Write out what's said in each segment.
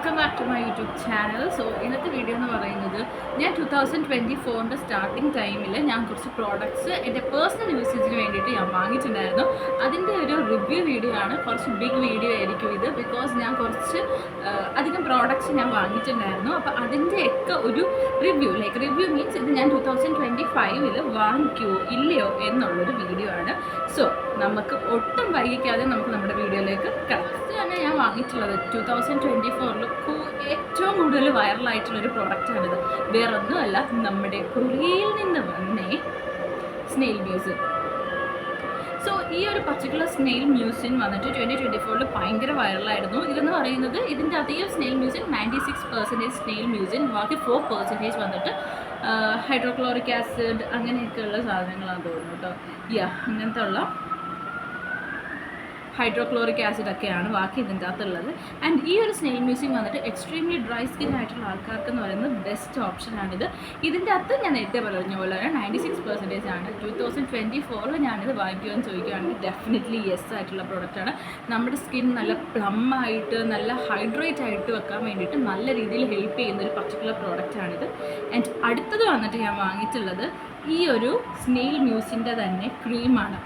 Welcome back to my YouTube channel so ഇന്നത്തെ video എന്ന് പറയുന്നത് ഞാൻ ടു തൗസൻഡ് ട്വന്റി ഫോറിന്റെ സ്റ്റാർട്ടിങ് ടൈമിൽ ഞാൻ കുറച്ച് പ്രോഡക്ട്സ് എന്റെ പേഴ്സണൽ യൂസേജിന് വേണ്ടിയിട്ട് ഞാൻ വാങ്ങിയിട്ടുണ്ടായിരുന്നു അതിന്റെ ഒരു റിവ്യൂ വീഡിയോ ആണ്. കുറച്ച് ബിഗ് വീഡിയോ ആയിരിക്കും ഇത് ബിക്കോസ് ഞാൻ കുറച്ച് അധികം പ്രോഡക്റ്റ്സ് ഞാൻ വാങ്ങിയിട്ടുണ്ടായിരുന്നു അപ്പോൾ അതിന്റെയൊക്കെ ഒരു റിവ്യൂ ലൈക്ക് റിവ്യൂ മീൻസ് ഇത് ഞാൻ ടു തൗസൻഡ് ട്വന്റി ഫൈവിൽ വാങ്ങിക്കുമോ ഇല്ലയോ എന്നുള്ളൊരു വീഡിയോ ആണ്. സോ നമുക്ക് ഒട്ടും വൈകിക്കാതെ നമുക്ക് നമ്മുടെ വീഡിയോയിലേക്ക് കിടക്കാം. തന്നെ ഞാൻ വാങ്ങിയിട്ടുള്ളത്. ടു തൗസൻഡ് ട്വന്റി ഫോറിൽ ഏറ്റവും കൂടുതൽ വൈറലായിട്ടുള്ളൊരു പ്രൊഡക്റ്റാണിത് വേറൊന്നുമല്ല നമ്മുടെ കൊറിയയിൽ നിന്ന് വന്നേ സ്നെയിൽ മ്യൂസ് സോ ഈ ഒരു പർട്ടിക്കുലർ സ്നെയിൽ മ്യൂസിൻ വന്നിട്ട് ട്വന്റി ട്വന്റി ഫോറിൽ ഭയങ്കര വൈറലായിരുന്നു ഇതെന്ന് പറയുന്നത് ഇതിന്റെ അധികം snail mucin ninety six percentage snail mucin ബാക്കി ഫോർ പെർസെന്റേജ് വന്നിട്ട് ഹൈഡ്രോക്ലോറിക് ആസിഡ് അങ്ങനെയൊക്കെയുള്ള സാധനങ്ങളാണ് തോന്നുന്നു കേട്ടോ യാ അങ്ങനത്തെ ഉള്ള ഹൈഡ്രോക്ലോറിക് ആസിഡ് ഒക്കെയാണ് ബാക്കി ഇതിന്റെ അകത്തുള്ളത്. ആൻഡ് ഈ ഒരു സ്നെയിൽ മ്യൂസിയം വന്നിട്ട് എക്സ്ട്രീംലി ഡ്രൈ സ്കിൻ ആയിട്ടുള്ള ആൾക്കാർക്ക് എന്ന് പറയുന്നത് ബെസ്റ്റ് ഓപ്ഷനാണിത് ഇതിന്റെ അകത്ത് ഞാൻ നേരത്തെ പറഞ്ഞ പോലെ തന്നെ നയന്റി സിക്സ് പെർസെന്റേജ് ആണ്. ടു തൗസൻഡ് ട്വന്റി ഫോറിൽ ഞാനിത് വാങ്ങിക്കുമെന്ന് ചോദിക്കുകയാണെങ്കിൽ ഡെഫിനറ്റ്ലി യെസ് ആയിട്ടുള്ള പ്രോഡക്റ്റാണ് നമ്മുടെ സ്കിൻ നല്ല പ്ലം ആയിട്ട് നല്ല ഹൈഡ്രേറ്റ് ആയിട്ട് വെക്കാൻ വേണ്ടിയിട്ട് നല്ല രീതിയിൽ ഹെൽപ്പ് ചെയ്യുന്ന ഒരു പർട്ടിക്കുലർ പ്രോഡക്റ്റാണിത് ആൻഡ് അടുത്തത് വന്നിട്ട് ഞാൻ വാങ്ങിയിട്ടുള്ളത് ഈ ഒരു സ്നെയിൽ മ്യൂസിന്റെ തന്നെ ക്രീമാണ്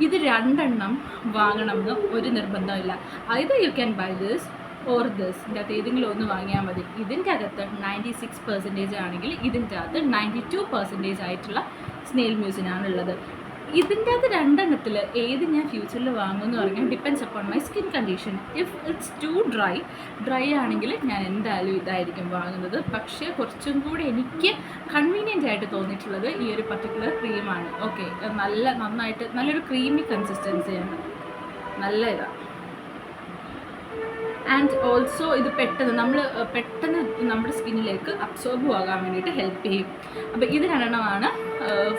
ഇത് രണ്ടെണ്ണം വാങ്ങണമെന്ന് ഒരു നിർബന്ധമില്ല either you can buy this or this ഇതിന്റെ അകത്ത് ഏതെങ്കിലും ഒന്ന് വാങ്ങിയാൽ മതി. ഇതിന്റെ അകത്ത് നയന്റി സിക്സ് പെർസെന്റേജ് ആണെങ്കിൽ ഇതിന്റെ അകത്ത് നയന്റി ടു പെർസെന്റേജ് ആയിട്ടുള്ള സ്നെയിൽ മ്യൂസിനാണുള്ളത് ഇതിന്റെ അത് രണ്ടെണ്ണത്തിൽ ഏത് ഞാൻ ഫ്യൂച്ചറിൽ വാങ്ങുമെന്ന് പറഞ്ഞാൽ depends upon my skin condition if it's too dry dry ആണെങ്കിൽ ഞാൻ എന്തായാലും ഇതായിരിക്കും വാങ്ങുന്നത്. പക്ഷേ കുറച്ചും കൂടി എനിക്ക് കൺവീനിയന്റ് ആയിട്ട് തോന്നിയിട്ടുള്ളത് ഈ ഒരു പർട്ടിക്കുലർ ക്രീമാണ് ഓക്കെ നല്ല നന്നായിട്ട് നല്ലൊരു ക്രീമി കൺസിസ്റ്റൻസിയാണ് നല്ല ഇതാണ് ആൻഡ് ഓൾസോ ഇത് പെട്ടെന്ന് നമ്മൾ പെട്ടെന്ന് നമ്മുടെ സ്കിന്നിലേക്ക് അബ്സോർബ് ആകാൻ വേണ്ടിയിട്ട് ഹെൽപ്പ് ചെയ്യും. അപ്പോൾ ഇത് രണ്ടെണ്ണമാണ്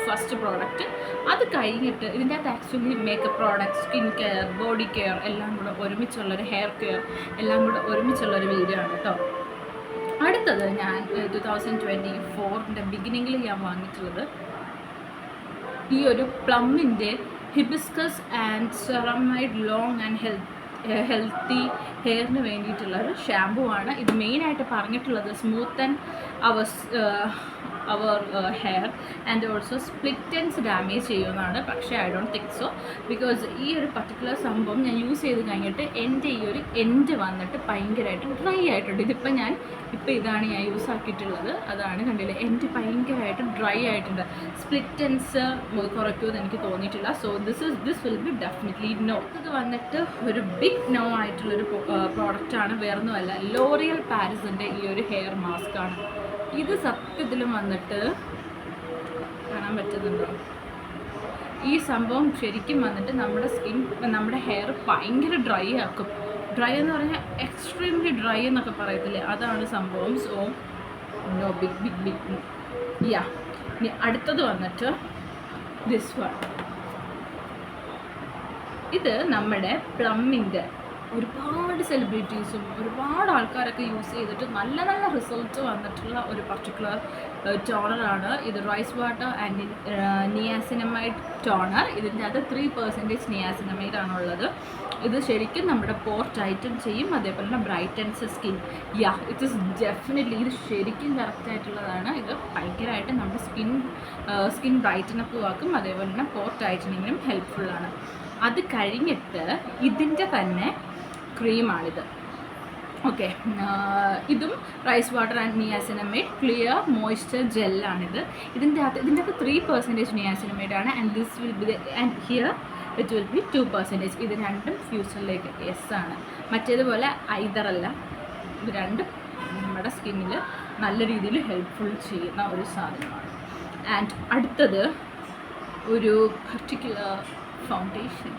ഫസ്റ്റ് പ്രോഡക്റ്റ് അത് കഴിഞ്ഞിട്ട് ഇതിന്റെ അകത്ത് actually makeup product skin care body care എല്ലാം കൂടെ ഒരുമിച്ചുള്ളൊരു ഹെയർ കെയർ എല്ലാം കൂടെ ഒരുമിച്ചുള്ളൊരു വീഡിയോ ആണ് കേട്ടോ അടുത്തത് ഞാൻ ടു തൗസൻഡ് ട്വന്റി ഫോറിന്റെ ബിഗിനിങ്ങിൽ ഞാൻ വാങ്ങിയിട്ടുള്ളത് ഈ ഒരു പ്ലമ്മിന്റെ hibiscus and ceramide long and health healthy ഹെയറിന് വേണ്ടിയിട്ടുള്ള ഒരു ഷാമ്പു ആണ്. ഇത് മെയിനായിട്ട് പറഞ്ഞിട്ടുള്ളത് സ്മൂത്ത് ആൻഡ് അവർ അവർ hair and also split ends damage ചെയ്യുമെന്നാണ് പക്ഷേ I don't think so because ഈ ഒരു പർട്ടിക്കുലർ സംഭവം ഞാൻ യൂസ് ചെയ്ത് കഴിഞ്ഞിട്ട് എന്റെ ഈ ഒരു എൻഡ് വന്നിട്ട് ഭയങ്കരമായിട്ട് ഡ്രൈ ആയിട്ടുണ്ട്. ഇതിപ്പോൾ ഞാൻ ഇപ്പോൾ ഇതാണ് ഞാൻ യൂസ് ആക്കിയിട്ടുള്ളത്. അതാണ് കണ്ടില്ലേ? എന്റെ ഭയങ്കരമായിട്ട് ഡ്രൈ ആയിട്ടുണ്ട്. സ്പ്ലിറ്റ് സ്പ്ലിറ്റൻസ് കുറയ്ക്കുമെന്ന് എനിക്ക് തോന്നിയിട്ടില്ല. So this is this will be definitely no ഇത് വന്നിട്ട് ഒരു ബിഗ് നോ ആയിട്ടുള്ളൊരു പ്രോഡക്റ്റാണ് വേറൊന്നുമല്ല ലോറിയൽ പാരിസിന്റെ ഈ ഒരു ഹെയർ മാസ്ക് ആണ്. ഇത് സത്യത്തിലും വന്നിട്ട് കാണാൻ പറ്റുന്നുണ്ടോ? ഈ സംഭവം ശരിക്കും വന്നിട്ട് നമ്മുടെ സ്കിൻ നമ്മുടെ ഹെയർ ഭയങ്കര ഡ്രൈ ആക്കും. ഡ്രൈ എന്ന് പറഞ്ഞാൽ എക്സ്ട്രീംലി ഡ്രൈ എന്നൊക്കെ പറയത്തില്ലേ? അതാണ് സംഭവം. So no big big big yeah ഇനി അടുത്തത് വന്നിട്ട് ദിസ് വൺ ഇത് നമ്മുടെ പ്ലമ്മിന്റെ ഒരുപാട് സെലിബ്രിറ്റീസും ഒരുപാട് ആൾക്കാരൊക്കെ യൂസ് ചെയ്തിട്ട് നല്ല നല്ല റിസൾട്ട് വന്നിട്ടുള്ള ഒരു പർട്ടിക്കുലർ ടോണറാണ് ഇത്. Rice water and niacinamide toner ഇതിന്റെ അത് ത്രീ പെർസെന്റേജ് നിയാസിനമൈഡ് ആണുള്ളത്. ഇത് ശരിക്കും നമ്മുടെ പോർ ടൈറ്റൻ ചെയ്യും അതേപോലെ തന്നെ brightens skin yeah it is definitely ഇത് ശരിക്കും കറക്റ്റ് ആയിട്ടുള്ളതാണ്. ഇത് ഭയങ്കരമായിട്ട് നമ്മുടെ സ്കിൻ സ്കിൻ ബ്രൈറ്റനപ്പ് ആക്കും അതേപോലെ തന്നെ പോർ ടൈറ്റനിങ്ങിനും ഹെൽപ്ഫുള്ളാണ് അത് കഴിഞ്ഞിട്ട് ഇതിന്റെ തന്നെ ക്രീമാണിത്. ഓക്കെ. ഇതും rice water and niacinamide clear moisture ജെല്ലാണിത്. ഇതിന്റെ അകത്ത് ഇതിന്റെ അകത്ത് ത്രീ പെർസെന്റേജ് ആണ് and this will be and here it will be two percentage ഇത് രണ്ടും ഫ്യൂച്ചറിലേക്ക് യെസ് ആണ്. മറ്റേതുപോലെ ഐതറല്ല ഇത് രണ്ടും നമ്മുടെ സ്കിന്നിൽ നല്ല രീതിയിൽ ഹെൽപ്ഫുൾ ചെയ്യുന്ന ഒരു സാധനമാണ്. ആൻഡ് അടുത്തത് ഒരു particular foundation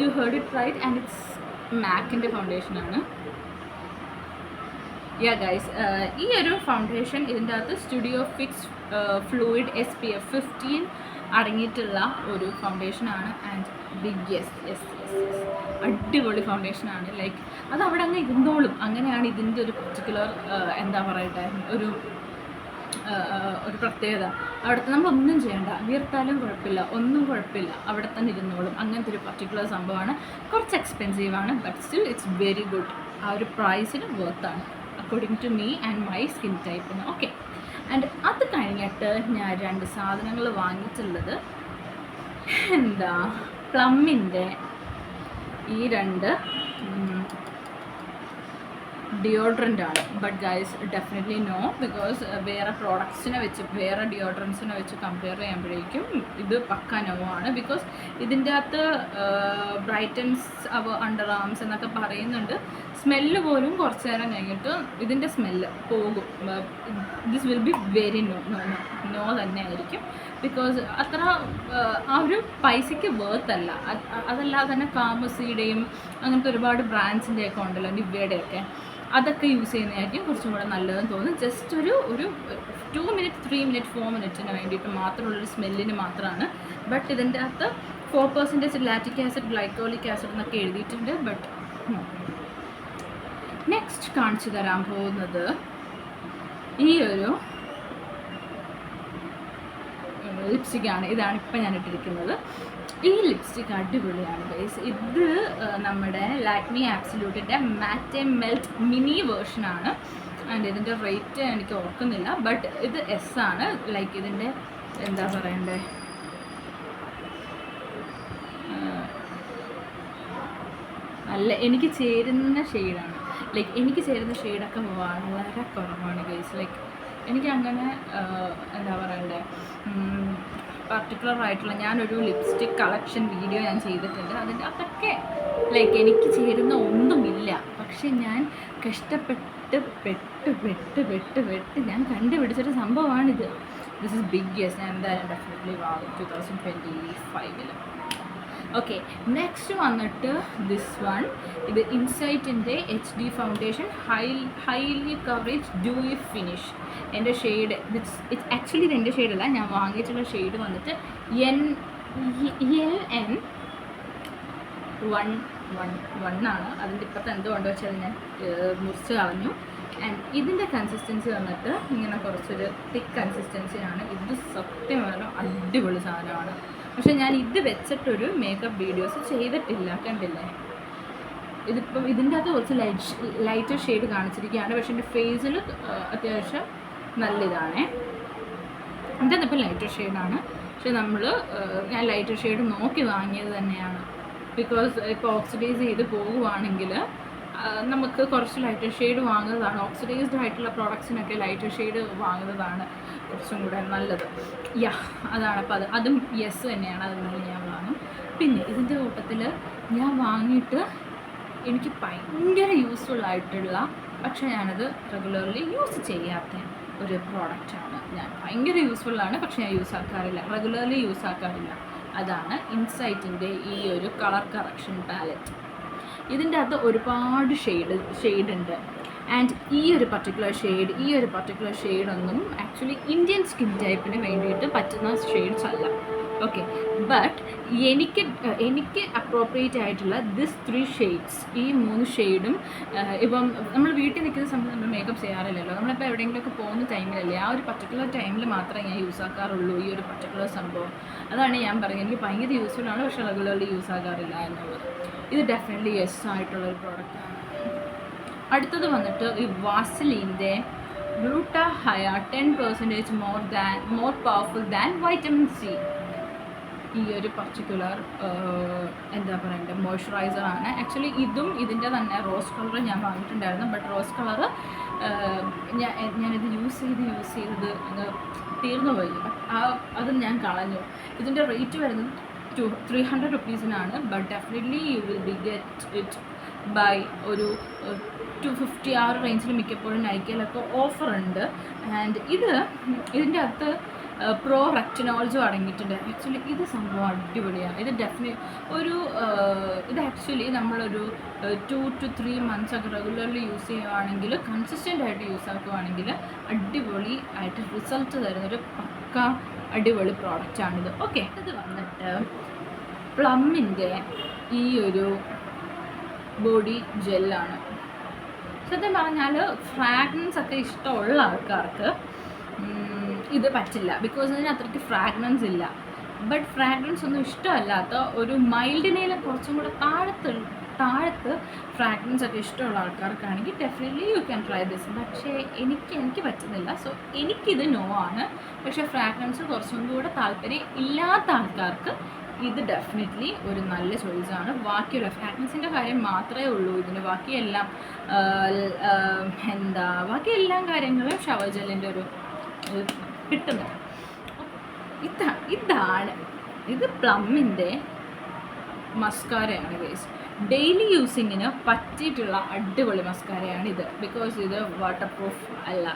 you heard it right and it's മാക്കിന്റെ ഫൗണ്ടേഷനാണ് യാ ഗൈസ് ഈ ഒരു ഫൗണ്ടേഷൻ ഇതിന്റെ അകത്ത് studio fix fluid S P F fifteen അടങ്ങിയിട്ടുള്ള ഒരു ഫൗണ്ടേഷനാണ് and big yes yes yes അടിപൊളി ഫൗണ്ടേഷനാണ് ലൈക്ക് അത് അവിടെ അങ്ങ് ഇരുന്നോളും. അങ്ങനെയാണ് ഇതിന്റെ ഒരു പർട്ടിക്കുലർ എന്താ പറയട്ടെ ഒരു ഒരു പ്രത്യേകത. അവിടുത്തെ നമ്മളൊന്നും ചെയ്യണ്ട. വീർത്താലും കുഴപ്പമില്ല. ഒന്നും കുഴപ്പമില്ല. അവിടെ തന്നെ ഇരുന്നോളും. അങ്ങനത്തെ ഒരു പർട്ടിക്കുലർ സംഭവമാണ്. കുറച്ച് എക്സ്പെൻസീവാണ് but still it's very good ആ ഒരു പ്രൈസിന് വർത്താണ് according to me and my skin ടൈപ്പിന് okay and അത് കഴിഞ്ഞിട്ട് ഞാൻ രണ്ട് സാധനങ്ങൾ വാങ്ങിച്ചുള്ളത് എന്താ പ്ലമ്മിന്റെ ഈ രണ്ട് ഡിയോഡ്രന്റ് ആണ്. But guys definitely no because വേറെ പ്രോഡക്ട്സിനെ വെച്ച് വേറെ ഡിയോഡ്രൻസിനെ വെച്ച് കമ്പയർ ചെയ്യുമ്പോഴേക്കും ഇത് പക്ക നോ ആണ്. ബിക്കോസ് ഇതിന്റെ അകത്ത് ബ്രൈറ്റൻസ് അവ അണ്ടർ ആംസ് എന്നൊക്കെ പറയുന്നുണ്ട്. സ്മെല്ല് പോലും കുറച്ച് നേരം കഴിഞ്ഞിട്ട് ഇതിന്റെ സ്മെല്ല് പോകും. This will be very no no no തന്നെ ആയിരിക്കും. ബിക്കോസ് അത്ര ആ, ഒരു പൈസയ്ക്ക് വേർത്ത് അല്ല. അത് അതല്ലാതെ തന്നെ കാമസിയുടെയും അങ്ങനത്തെ ഒരുപാട് ബ്രാൻഡ്സിന്റെയൊക്കെ ഉണ്ടല്ലോ നിവ്യയുടെയൊക്കെ അതൊക്കെ യൂസ് ചെയ്യുന്നതായിരിക്കും കുറച്ചും കൂടെ നല്ലതെന്ന് തോന്നുന്നു. ജസ്റ്റ് ഒരു ഒരു two minute three minute four മിനിറ്റിന് വേണ്ടിയിട്ട് മാത്രമുള്ളൊരു സ്മെല്ലിന് മാത്രമാണ്. ബട്ട് ഇതിന്റെ അകത്ത് four percentage lactic acid glycolic acid എന്നൊക്കെ എഴുതിയിട്ടുണ്ട്. ബട്ട് നെക്സ്റ്റ് കാണിച്ചു തരാൻ പോകുന്നത് ഈ ഒരു ലിപ്സ്റ്റിക്കാണ് ഇതാണ് ഇപ്പം ഞാൻ ഇട്ടിരിക്കുന്നത്. ഈ ലിപ്സ്റ്റിക് അടിപൊളിയാണ് ബേസ് ഇത് നമ്മുടെ ലാക്മി ആപ്സിലൂട്ടിന്റെ മാറ്റ് മെൽറ്റ് മിനി വേർഷനാണ് ആൻഡ് ഇതിന്റെ റേറ്റ് എനിക്ക് ഓർക്കുന്നില്ല ബട്ട് ഇത് എസ് ആണ്. ലൈക്ക് ഇതിന്റെ എന്താ പറയണ്ടേ? നല്ല എനിക്ക് ചേരുന്ന ഷെയ്ഡാണ് ലൈക്ക് എനിക്ക് ചേരുന്ന ഷെയ്ഡൊക്കെ വളരെ കുറവാണ് ഗൈസ് ലൈക്ക് എനിക്ക് അങ്ങനെ എന്താ പറയണ്ടേ? പർട്ടിക്കുലർ ആയിട്ടുള്ള ഞാനൊരു ലിപ്സ്റ്റിക് കളക്ഷൻ വീഡിയോ ഞാൻ ചെയ്തിട്ടുണ്ട്. അതിന്റെ അതൊക്കെ ലൈക്ക് എനിക്ക് ചേരുന്ന ഒന്നുമില്ല. പക്ഷെ ഞാൻ കഷ്ടപ്പെട്ട് പെട്ട് പെട്ട് പെട്ട് പെട്ട് ഞാൻ കണ്ടുപിടിച്ചൊരു സംഭവമാണിത്. ദിസ് ഇസ് ബിഗ് യെസ് ഞാൻ എന്തായാലും ഡെഫിനറ്റ്ലി വാങ്ങും. ടു തൗസൻഡ് ട്വന്റി ഫൈവിൽ ഓക്കെ നെക്സ്റ്റ് വന്നിട്ട് ദിസ് വൺ ഇത് ഇൻസൈറ്റിന്റെ H D foundation high highly coverage dewy finish എന്റെ ഷെയ്ഡ് ഇറ്റ്സ് ഇറ്റ്സ് ആക്ച്വലി ഇത് എന്റെ ഷെയ്ഡല്ല ഞാൻ വാങ്ങിയിട്ടുള്ള ഷെയ്ഡ് വന്നിട്ട് N L N one one one ആണ്. അതിന്റെ ഇപ്പോഴത്തെ എന്തുകൊണ്ട് വെച്ചാൽ ഞാൻ മുറിച്ച് കളഞ്ഞു. ആൻഡ് ഇതിന്റെ കൺസിസ്റ്റൻസി വന്നിട്ട് ഇങ്ങനെ കുറച്ചൊരു തിക്ക് കൺസിസ്റ്റൻസിയാണ് ഇത് സത്യം പറഞ്ഞാൽ അടിപൊളി സാധനമാണ്. പക്ഷേ ഞാൻ ഇത് വെച്ചിട്ടൊരു മേക്കപ്പ് വീഡിയോസ് ചെയ്തിട്ടില്ല കണ്ടില്ലേ? ഇതിപ്പം ഇതിന്റെ അകത്ത് കുറച്ച് ലൈറ്റ് ലൈറ്റർ ഷെയ്ഡ് കാണിച്ചിരിക്കുകയാണ്. പക്ഷേ എന്റെ ഫേസിൽ അത്യാവശ്യം നല്ല ഇതാണേ എന്റെ ഇപ്പം ലൈറ്റർ ഷെയ്ഡാണ് പക്ഷെ നമ്മൾ ഞാൻ ലൈറ്റർ ഷെയ്ഡ് നോക്കി വാങ്ങിയത് തന്നെയാണ്. ബിക്കോസ് ഇപ്പോൾ ഓക്സിഡൈസ് ചെയ്ത് പോകുവാണെങ്കിൽ നമുക്ക് കുറച്ച് ലൈറ്റർ ഷെയ്ഡ് വാങ്ങുന്നതാണ്. ഓക്സിഡൈസ്ഡ് ആയിട്ടുള്ള പ്രോഡക്ട്സിനൊക്കെ ലൈറ്റർ ഷെയ്ഡ് വാങ്ങുന്നതാണ് കുറച്ചും കൂടെ നല്ലത്. യാ അതാണ് അപ്പോൾ അത്. അതും യെസ് തന്നെയാണ്. അതുകൊണ്ട് ഞാൻ വാങ്ങും. പിന്നെ ഇതിന്റെ കൂട്ടത്തിൽ ഞാൻ വാങ്ങിയിട്ട് എനിക്ക് ഭയങ്കര യൂസ്ഫുൾ ആയിട്ടുള്ള പക്ഷേ ഞാനത് റെഗുലർലി യൂസ് ചെയ്യാത്ത ഒരു പ്രോഡക്റ്റാണ് ഞാൻ ഭയങ്കര യൂസ്ഫുൾ ആണ് പക്ഷേ ഞാൻ യൂസ് ആക്കാറില്ല. റെഗുലർലി യൂസ് ആക്കാറില്ല. അതാണ് ഇൻസൈറ്റിന്റെ ഈ ഒരു കളർ കറക്ഷൻ പാലറ്റ് ഇതിന്റെ അകത്ത് ഒരുപാട് ഷെയ്ഡ് ഷെയ്ഡ് ഉണ്ട് ആൻഡ് ഈ ഒരു പർട്ടിക്കുലർ ഷെയ്ഡ് ഈ ഒരു പർട്ടിക്കുലർ ഷെയ്ഡൊന്നും ആക്ച്വലി ഇന്ത്യൻ സ്കിൻ ടൈപ്പിന് വേണ്ടിയിട്ട് പറ്റുന്ന ഷെയ്ഡ്സ് അല്ല. ഓക്കെ ബട്ട് എനിക്ക് എനിക്ക് അപ്രോപ്രിയേറ്റ് ആയിട്ടുള്ള ദിസ് ത്രീ ഷെയ്ഡ്സ് ഈ മൂന്ന് ഷെയ്ഡും ഇപ്പം നമ്മൾ വീട്ടിൽ നിൽക്കുന്ന സമയത്ത് നമ്മൾ മേക്കപ്പ് ചെയ്യാറില്ലല്ലോ. നമ്മളിപ്പോൾ എവിടെയെങ്കിലുമൊക്കെ പോകുന്ന ടൈമിലല്ലേ ആ ഒരു പർട്ടിക്കുലർ ടൈമിൽ മാത്രമേ ഞാൻ യൂസ് ആക്കാറുള്ളൂ ഈ ഒരു പർട്ടിക്കുലർ സംഭവം. അതാണ് ഞാൻ പറയുന്നത്. എനിക്ക് ഭയങ്കര യൂസ്ഫുൾ ആണ് പക്ഷേ റെഗുലർലി യൂസ് ആക്കാറില്ല എന്നുള്ളത്. ഇത് ഡെഫിനറ്റ്ലി യെസ് ആയിട്ടുള്ള ഒരു പ്രോഡക്റ്റാണ് അടുത്തത് വന്നിട്ട് ഈ വാസലീന്റെ gluta hya ten percentage more than more powerful than vitamin C ഈ ഒരു പർട്ടിക്കുലർ എന്താ പറയണ്ടേ മോയ്സ്ചറൈസർ ആണ്. ആക്ച്വലി ഇതും ഇതിന്റെ തന്നെ റോസ് കളർ ഞാൻ വാങ്ങിയിട്ടുണ്ടായിരുന്നു. ബട്ട് റോസ് കളർ ഞാൻ ഞാനിത് യൂസ് ചെയ്ത് യൂസ് ചെയ്തത് അങ്ങ് തീർന്നു പോയി ആ അത് ഞാൻ കളഞ്ഞു. ഇതിന്റെ റേറ്റ് വരുന്നത് two three hundred റുപ്പീസിനാണ് but definitely you will be get it by ഒരു ടു ഫിഫ്റ്റി ആ ഒരു റേഞ്ചിൽ മിക്കപ്പോഴും നൈക്കയിലൊക്കെ ഓഫർ ഉണ്ട്. ആൻഡ് ഇത് ഇതിന്റെ അകത്ത് പ്രോ റെക്റ്റിനോൾസും അടങ്ങിയിട്ടുണ്ട്. ആക്ച്വലി ഇത് സംഭവം അടിപൊളിയാണ്. ഇത് ഡെഫിനറ്റ് ഒരു ഇത് ആക്ച്വലി നമ്മളൊരു ടു ടു ത്രീ മന്ത്സ് ഒക്കെ റെഗുലർലി യൂസ് ചെയ്യുവാണെങ്കിൽ കൺസിസ്റ്റന്റ് ആയിട്ട് യൂസ് ആക്കുവാണെങ്കിൽ അടിപൊളി ആയിട്ട് റിസൾട്ട് തരുന്നൊരു പക്ക അടിപൊളി പ്രോഡക്റ്റാണിത് ഓക്കെ ഇത് വന്നിട്ട് പ്ലമ്മിന്റെ ഈ ഒരു ബോഡി ജെല്ലാണ്. സത്യം പറഞ്ഞാൽ ഫ്രാഗ്രൻസ് ഒക്കെ ഇഷ്ടമുള്ള ആൾക്കാർക്ക് ഇത് പറ്റില്ല. ബിക്കോസ് ഇതിന് അത്രയ്ക്ക് ഫ്രാഗ്രൻസ് ഇല്ല. ബട്ട് ഫ്രാഗ്രൻസ് ഒന്നും ഇഷ്ടമല്ലാത്ത ഒരു മൈൽഡിനേലും കുറച്ചും കൂടെ താഴത്ത് താഴത്ത് ഫ്രാഗ്രൻസ് ഒക്കെ ഇഷ്ടമുള്ള ആൾക്കാർക്കാണെങ്കിൽ definitely you can try this പക്ഷേ എനിക്ക് എനിക്ക് പറ്റുന്നില്ല. സോ എനിക്കിത് നോ ആണ്. പക്ഷേ ഫ്രാഗ്രൻസ് കുറച്ചും കൂടെ താല്പര്യം ഇല്ലാത്ത ആൾക്കാർക്ക് ഇത് ഡെഫിനറ്റ്ലി ഒരു നല്ല ചോയ്സാണ് ബാക്കിയുള്ള ഫാറ്റ്നസിന്റെ കാര്യം മാത്രമേ ഉള്ളൂ. ഇതിന് ബാക്കിയെല്ലാം എന്താ ബാക്കി എല്ലാ കാര്യങ്ങളും ഷവർ ജെല്ലിന്റെ ഒരു കിട്ടുന്നുണ്ട് ഇതാ ഇതാണ്. ഇത് പ്ലമ്മിന്റെ മസ്കാരയാണ് ഗൈസ് ഡെയിലി യൂസിങ്ങിന് പറ്റിയിട്ടുള്ള അടിപൊളി മസ്കാരയാണ് ഇത്. ബിക്കോസ് ഇത് വാട്ടർ പ്രൂഫ് അല്ല.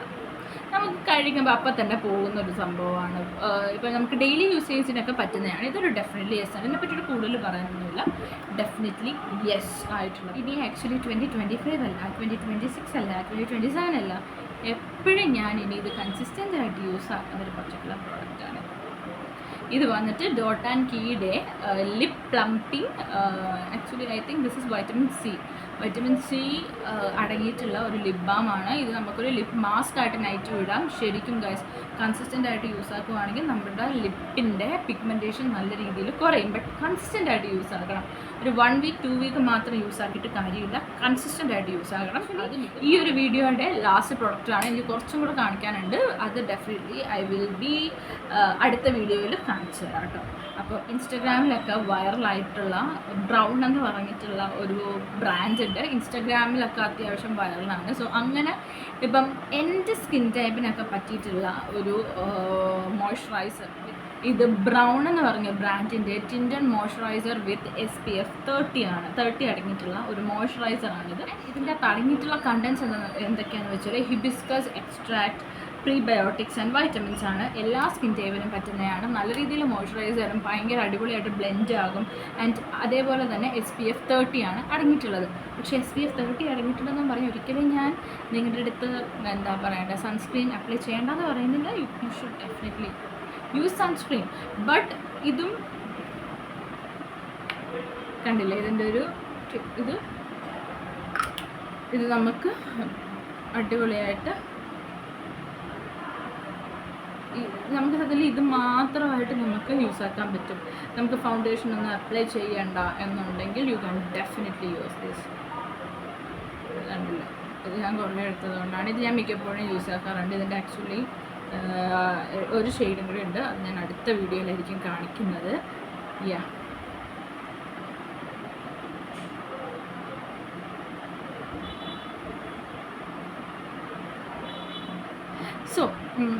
നമുക്ക് കഴിക്കുമ്പോൾ അപ്പം തന്നെ പോകുന്ന ഒരു സംഭവമാണ് ഇപ്പോൾ നമുക്ക് ഡെയിലി യൂസേജിനൊക്കെ പറ്റുന്നതാണ്. ഇതൊരു ഡെഫിനറ്റ്ലി യെസ് ആണ്. ഇതിനെപ്പറ്റി കൂടുതൽ പറയാനൊന്നുമില്ല. ഡെഫിനറ്റ്ലി യെസ് ആയിട്ടുള്ള ഇനി ആക്ച്വലി ട്വന്റി ട്വന്റി ഫൈവ് അല്ല ട്വന്റി ട്വന്റി സിക്സ് അല്ല ട്വന്റി ട്വന്റി സെവൻ അല്ല. എപ്പോഴും ഞാൻ ഇനി ഇത് കൺസിസ്റ്റന്റ് ആയിട്ട് യൂസ് ആക്കുന്ന ഒരു പർട്ടിക്കുലർ പ്രോഡക്റ്റാണ് ഇത് വന്നിട്ട് ഡോട്ട് ആൻഡ് കീയുടെ lip plumping actually I think this is vitamin C vitamin C അടങ്ങിയിട്ടുള്ള ഒരു ലിപ് ബാം ആണ്. ഇത് നമുക്കൊരു ലിപ് മാസ്ക് ആയിട്ട് നൈറ്റ് ഇടാം. ശരിക്കും ഗൈസ് കൺസിസ്റ്റന്റ് ആയിട്ട് യൂസ് ആക്കുവാണെങ്കിൽ നമ്മുടെ ലിപ്പിന്റെ പിഗ്മെന്റേഷൻ നല്ല രീതിയിൽ കുറയും. ബട്ട് കൺസിസ്റ്റന്റ് ആയിട്ട് യൂസ് ആക്കണം. ഒരു വൺ വീക്ക് ടു വീക്ക് മാത്രം യൂസ് ആക്കിയിട്ട് കാര്യമില്ല. കൺസിസ്റ്റന്റ് ആയിട്ട് യൂസ് ആക്കണം അത് ഈ ഒരു വീഡിയോയുടെ ലാസ്റ്റ് പ്രൊഡക്റ്റാണ് എനിക്ക് കുറച്ചും കൂടെ കാണിക്കാനുണ്ട്. അത് ഡെഫിനറ്റ്ലി ഐ വിൽ ബി അടുത്ത വീഡിയോയിൽ കാണിച്ചു തരാം കേട്ടോ. അപ്പോൾ ഇൻസ്റ്റഗ്രാമിലൊക്കെ വൈറലായിട്ടുള്ള ബ്രൗൺ എന്ന് പറഞ്ഞിട്ടുള്ള ഒരു ബ്രാൻഡ് ഉണ്ട് ഇൻസ്റ്റഗ്രാമിലൊക്കെ അത്യാവശ്യം വൈറലാണ്. സോ അങ്ങനെ ഇപ്പം എന്റെ സ്കിൻ ടൈപ്പിനൊക്കെ പറ്റിയിട്ടുള്ള ഒരു മോയ്സ്ചറൈസർ ഇത് ബ്രൗൺ എന്ന് പറഞ്ഞ ബ്രാൻഡിന്റെ tinted moisturiser with S P F thirty ആണ്. തേർട്ടി അടങ്ങിയിട്ടുള്ള ഒരു മോയ്സ്ചറൈസർ ആണിത് ഇതിന്റെ അടങ്ങിയിട്ടുള്ള കണ്ടൻസ് എന്തൊക്കെയാണെന്ന് വെച്ചാൽ hibiscus extract prebiotics and vitamins ആണ് എല്ലാ സ്കിൻ ടൈപ്പിനും പറ്റുന്നതാണ്. നല്ല രീതിയിൽ മോയ്സ്ചറൈസറും ഭയങ്കര അടിപൊളിയായിട്ട് ബ്ലെൻഡ് ആകും. ആൻഡ് അതേപോലെ തന്നെ എസ് പി എഫ് തേർട്ടി ആണ് അടങ്ങിയിട്ടുള്ളത്. പക്ഷേ എസ് പി എഫ് തേർട്ടി അടങ്ങിയിട്ടുള്ളതെന്ന് പറഞ്ഞ് ഒരിക്കലും ഞാൻ നിങ്ങളുടെ അടുത്ത് എന്താ പറയേണ്ടത് സൺസ്ക്രീൻ അപ്ലൈ ചെയ്യേണ്ടെന്ന് പറയുന്നില്ല. You should definitely use sunscreen but ഇതും കണ്ടില്ലേ ഇതിന്റെ ഒരു ഇത് ഇത് നമുക്ക് അടിപൊളിയായിട്ട് നമുക്ക് അതിൽ ഇത് മാത്രമായിട്ട് നമുക്ക് യൂസ് ആക്കാൻ പറ്റും. നമുക്ക് ഫൗണ്ടേഷൻ ഒന്ന് അപ്ലൈ ചെയ്യണ്ട എന്നുണ്ടെങ്കിൽ you can definitely use this ഇത് ഞാൻ കുറേ എടുത്തതുകൊണ്ടാണ്. ഇത് ഞാൻ മിക്കപ്പോഴും യൂസ് ആക്കാറുണ്ട്. ഇതിന്റെ ആക്ച്വലി ഒരു ഷെയ്ഡും കൂടി ഉണ്ട്. അത് ഞാൻ അടുത്ത വീഡിയോയിലായിരിക്കും കാണിക്കുന്നത്. യാ സോ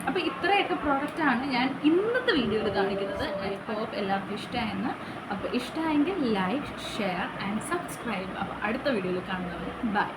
അപ്പോൾ ഇത്രയൊക്കെ പ്രോഡക്റ്റാണ് ഞാൻ ഇന്നത്തെ വീഡിയോയിൽ കാണിക്കുന്നത്. ഐ ഹോപ്പ് എല്ലാവർക്കും ഇഷ്ടമായെന്ന് അപ്പോൾ ഇഷ്ടമായെങ്കിൽ ലൈക്ക് ഷെയർ ആൻഡ് സബ്സ്ക്രൈബ് അപ്പോൾ അടുത്ത വീഡിയോയിൽ കാണുന്നവർ ബൈ